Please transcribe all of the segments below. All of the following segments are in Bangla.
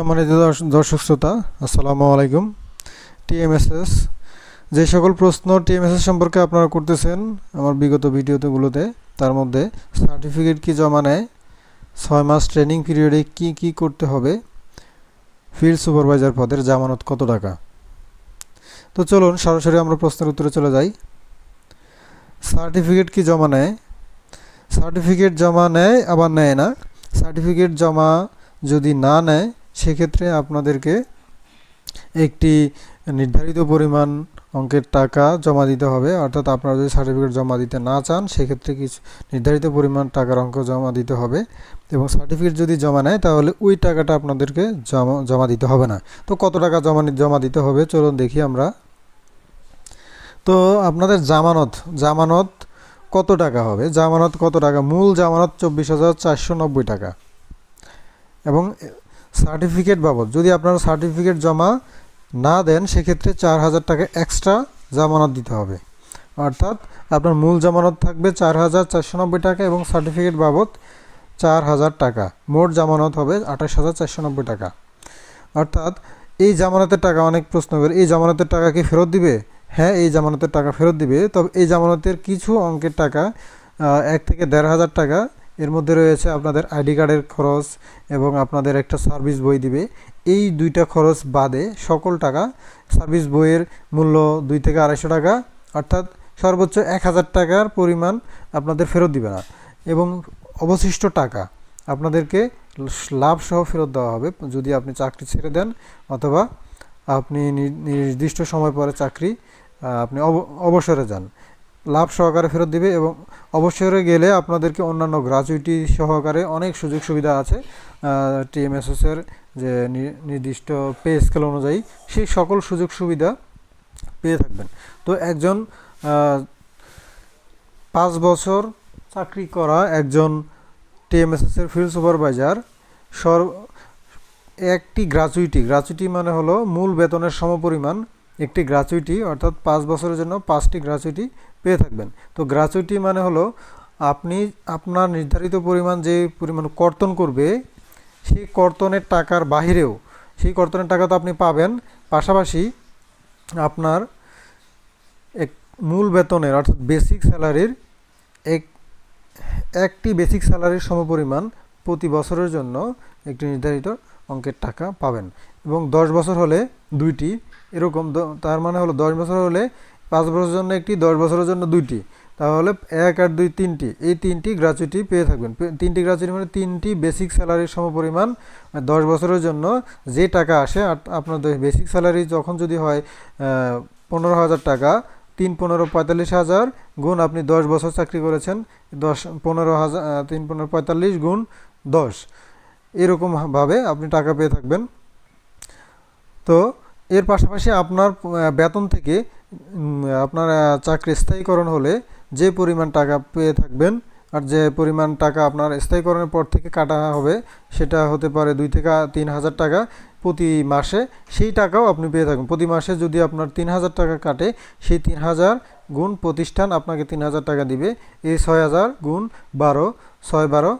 সম্মানিত দর্শ- দর্শক শ্রোতা, আসসালামু আলাইকুম। টিএমএসএস, যে সকল প্রশ্ন টিএমএসএস সম্পর্কে আপনারা করতেছেন আমার বিগত ভিডিওতেগুলোতে তার মধ্যে সার্টিফিকেট কি জমা নেয়, ছয় মাস ট্রেনিং পিরিয়ডে কি কি করতে হবে, ফিল্ড সুপারভাইজার পদের জামানত কত টাকা? তো চলুন সরাসরি আমরা প্রশ্নের উত্তরে চলে যাই। সার্টিফিকেট কি জমা নেয়? সার্টিফিকেট জমা নেয়, আবার নেয় না। সার্টিফিকেট জমা যদি না নেয় সেক্ষেত্রে আপনাদেরকে একটি নির্ধারিত পরিমাণ অঙ্কের টাকা জমা দিতে হবে। অর্থাৎ আপনারা যদি সার্টিফিকেট জমা দিতে না চান, সেক্ষেত্রে কিছু নির্ধারিত পরিমাণ টাকার অঙ্ক জমা দিতে হবে এবং সার্টিফিকেট যদি জমা নেয়, তাহলে ওই টাকাটা আপনাদেরকে জমা জমা দিতে হবে না। তো কত টাকা জমা জমা দিতে হবে? চলুন দেখি আমরা। তো আপনাদের জামানত জামানত কত টাকা হবে? জামানত কত টাকা? মূল জামানত চব্বিশ হাজার চারশো নব্বই টাকা। এবং সার্টিফিকেট বাবদ। যদি আপনারা সার্টিফিকেট জমা না দেন, সেক্ষেত্রে চার হাজার টাকা এক্সট্রা জামানত দিতে হবে। অর্থাৎ আপনার মূল জামানত থাকবে চার হাজার চারশো নব্বই টাকা এবং সার্টিফিকেট বাবদ চার হাজার টাকা। মোট জামানত হবে আঠাশ হাজার চারশো নব্বই টাকা। অর্থাৎ এই জামানতের টাকা, অনেক প্রশ্ন করে, এই জামানতের টাকা কি ফেরত দিবে? হ্যাঁ এই জামানতের টাকা ফেরত দিবে। তবে এই জামানতের কিছু অঙ্কের টাকা এক থেকে দেড় হাজার টাকা এর মধ্যে রয়েছে আপনাদের আইডি কার্ডের খরচ এবং আপনাদের একটা সার্ভিস বই দিবে। এই দুইটা খরচ বাদে সকল টাকা সার্ভিস বইয়ের মূল্য দুই থেকে আড়াইশো টাকা, অর্থাৎ সর্বোচ্চ এক হাজার টাকার পরিমাণ আপনাদের ফেরত দিবে না। এবং অবশিষ্ট টাকা আপনাদেরকে লাভ সহ ফেরত দেওয়া হবে যদি আপনি চাকরি ছেড়ে দেন অথবা আপনি নির্দিষ্ট সময় পরে চাকরি আপনি অব- অবসরে যান। লাভ সহকারে ফেরত দিবে এবং অবসরে গেলে আপনাদেরকে অন্যান্য গ্রাচুইটি সহকারে অনেক সুযোগ সুবিধা আছে। টিএমএসএস এর যে নির্দিষ্ট পে স্কেল অনুযায়ী সেই সকল সুযোগ সুবিধা পেয়ে থাকবেন। তো একজন পাঁচ বছর চাকরি করা একজন টিএমএসএস এর ফিল্ড সুপারভাইজার সর, একটি গ্রাচুইটি গ্রাচুইটি মানে হলো মূল বেতনের সমপরিমাণ একটি গ্রাচুইটি অর্থাৎ পাঁচ বছরের জন্য পাঁচটি গ্রাচুইটি পেয়ে থাকবেন। তো গ্রাচুইটি মানে হলো আপনি আপনার নির্ধারিত পরিমাণ যে পরিমাণ কর্তন করবে, সেই কর্তনের টাকার বাহিরেও, সেই কর্তনের টাকা তো আপনি পাবেন। পাশাপাশি আপনার এক মূল বেতনের, অর্থাৎ বেসিক স্যালারির এক, একটি বেসিক স্যালারির সমপরিমাণ প্রতি বছরের জন্য একটি নির্ধারিত অঙ্কের টাকা পাবেন। এবং দশ বছর হলে দুইটি, এরকম তার মানে হলো দশ বছর হলে পাঁচ বছরের জন্য একটি, দশ বছরের জন্য দুইটি। তাহলে এক আর দুই তিনটি। এই তিনটি গ্রাচুইটি পেয়ে থাকবেন। তিনটি গ্রাচুইটি মানে তিনটি বেসিক স্যালারির সমপরিমাণ মানে দশ বছরের জন্য যে টাকা আসে আপনার বেসিক স্যালারি যখন যদি হয় পনেরো হাজার টাকা, তিন পনেরো পঁয়তাল্লিশ হাজার গুণ আপনি দশ বছর চাকরি করেছেন, দশ, পনেরো হাজার তিন পনেরো পঁয়তাল্লিশ গুণ দশ। এরকমভাবে আপনি টাকা পেয়ে থাকবেন। তো এর পাশাপাশি আপনার বেতন থেকে আপনার চাকরি স্থায়ীকরণ হলে যে পরিমাণ টাকা পেয়ে থাকবেন আর যে পরিমাণ টাকা আপনার স্থায়ীকরণের পর থেকে কাটা হবে, সেটা হতে পারে দুই থেকে তিন হাজার টাকা প্রতি মাসে। সেই টাকাও আপনি পেয়ে থাকবেন। প্রতি মাসে যদি আপনার তিন হাজার টাকা কাটে, সেই তিন হাজার গুণ প্রতিষ্ঠান আপনাকে তিন হাজার টাকা দিবে। এই ছয় হাজার গুণ বারো, ছয় বারো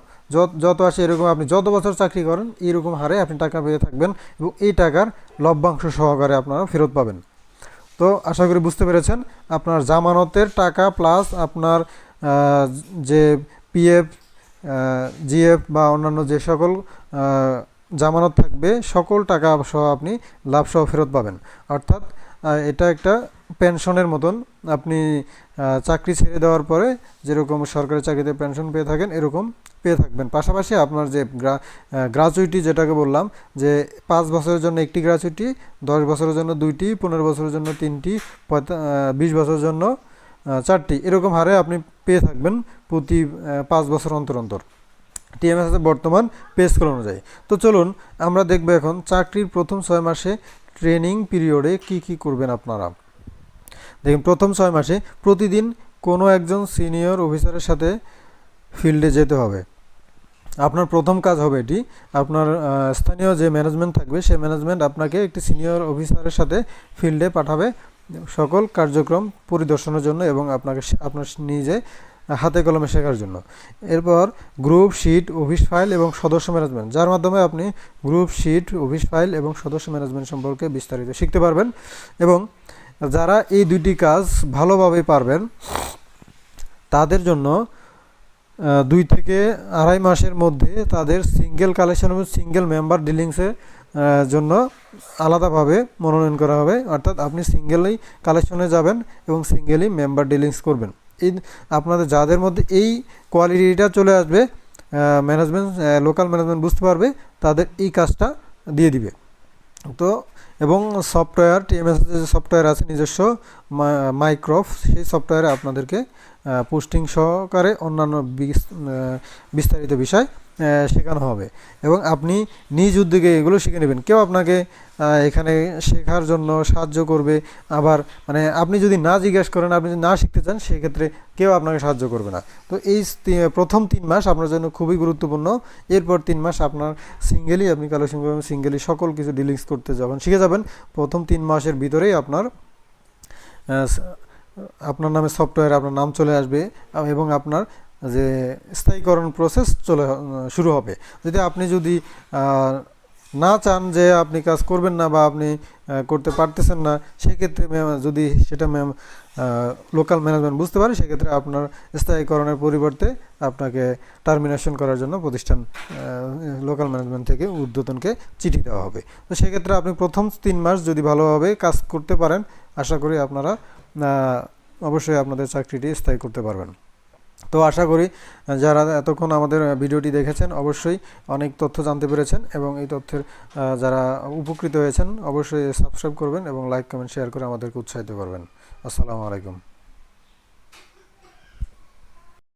যত আসে এরকম আপনি যত বছর চাকরি করেন, এরকম হারে আপনি টাকা পেয়ে থাকবেন এবং এই টাকার লভ্যাংশ সহকারে আপনারা ফেরত পাবেন। তো আশা করি বুঝতে পেরেছেন, আপনার জামানতের টাকা প্লাস আপনার যে পিএফ জিএফ বা অন্যান্য যে সকল জামানত থাকবে, সকল টাকা সহ আপনি লাভ সহ ফেরত পাবেন। অর্থাৎ এটা একটা পেনশনের মতন। আপনি চাকরি ছেড়ে দেওয়ার পরে যেরকম সরকারি চাকরিতে পেনশন পেয়ে থাকেন, এরকম পেয়ে থাকবেন। পাশাপাশি আপনার যে গ্রাচুইটি যেটাকে বললাম, যে পাঁচ বছরের জন্য একটি গ্রাচুইটি, দশ বছরের জন্য দুইটি, পনেরো বছরের জন্য তিনটি বিশ বছরের জন্য চারটি, এরকম হারে আপনি পেয়ে থাকবেন প্রতি পাঁচ বছর অন্তর অন্তর। টিএমএস আছে বর্তমান পে স্কেল অনুযায়ী। তো চলুন, আমরা দেখব এখন চাকরির প্রথম ছয় মাসে ট্রেনিং পিরিয়ডে কি কি করবেন আপনারা। দেখুন, প্রথম ছয় মাসে প্রতিদিন কোনো একজন সিনিয়র অফিসারের সাথে ফিল্ডে যেতে হবে। আপনার প্রথম কাজ হবে এটি, আপনার স্থানীয় যে ম্যানেজমেন্ট থাকবে, সেই ম্যানেজমেন্ট আপনাকে একটি সিনিয়র অফিসারের সাথে ফিল্ডে পাঠাবে। সকল কার্যক্রম পরিদর্শনের জন্য এবং আপনাকে আপনার নিজে হাতে কলমে শেখার জন্য। এরপর গ্রুপ শিট, অফিস ফাইল এবং সদস্য ম্যানেজমেন্ট। যার মাধ্যমে আপনি গ্রুপ শিট, অফিস ফাইল এবং সদস্য ম্যানেজমেন্ট সম্পর্কে বিস্তারিত শিখতে পারবেন এবং যারা এই দুইটি কাজ ভালোভাবে পারবেন, তাদের জন্য দুই থেকে আড়াই মাসের মধ্যে তাদের সিঙ্গেল কালেকশন এবং সিঙ্গেল মেম্বার ডিলিংসের জন্য আলাদাভাবে মনোনয়ন করা হবে। অর্থাৎ আপনি সিঙ্গেলই কালেকশনে যাবেন এবং সিঙ্গেলই মেম্বার ডিলিংস করবেন। আপনাদের যাদের মধ্যে এই কোয়ালিটিটা চলে আসবে ম্যানেজমেন্ট লোকাল ম্যানেজমেন্ট বুঝতে পারবে, তাদের এই কাজটা দিয়ে দিবে। তো, এবং সফটওয়্যার টিএমএস যে সফটওয়্যার আছে নিজস্ব মাইক্রোফ সেই সফটওয়্যারে আপনাদেরকে পোস্টিং সহকারে অন্যান্য বিস্তারিত বিষয় শেখানো হবে। এবং আপনি নিজ উদ্যোগে এগুলো শিখে নেবেন। কেউ আপনাকে এখানে শেখার জন্য সাহায্য করবে, আবার মানে আপনি যদি না জিজ্ঞেস করেন, আপনি যদি না শিখতে চান, সেক্ষেত্রে কেউ আপনাকে সাহায্য করবে না। তো এই প্রথম তিন মাস আপনার জন্য খুবই গুরুত্বপূর্ণ। এরপর তিন মাস আপনার সিঙ্গেলি আপনি কালেকশন করবেন সিঙ্গেলি সকল কিছু ডিলিংস করতে যখন শিখে যাবেন, প্রথম তিন মাসের ভিতরেই আপনার আপনার নামে সফটওয়্যার আপনার নাম চলে আসবে, এবং আপনার যে স্থায়ীকরণ প্রসেস চলে, শুরু হবে। যদি আপনি যদি না চান যে আপনি কাজ করবেন না বা আপনি করতে পারতেছেন না, সেক্ষেত্রে ম্যাম যদি সেটা ম্যাম লোকাল ম্যানেজমেন্ট বুঝতে পারে, সেক্ষেত্রে আপনার স্থায়ীকরণের পরিবর্তে আপনাকে টার্মিনেশন করার জন্য প্রতিষ্ঠান লোকাল ম্যানেজমেন্ট থেকে ঊর্ধ্বতনকে চিঠি দেওয়া হবে। তো সেক্ষেত্রে আপনি প্রথম তিন মাস যদি ভালোভাবে কাজ করতে পারেন, আশা করি আপনারা অবশ্যই আপনাদের চাকরিটি স্থায়ী করতে পারবেন। তো আশা করি, যারা এতক্ষণ আমাদের ভিডিওটি দেখেছেন, অবশ্যই অনেক তথ্য জানতে পেরেছেন এবং এই তথ্যের যারা উপকৃত হয়েছেন, অবশ্যই সাবস্ক্রাইব করবেন এবং লাইক, কমেন্ট, শেয়ার করে আমাদেরকে উৎসাহিত করবেন। আসসালামু আলাইকুম।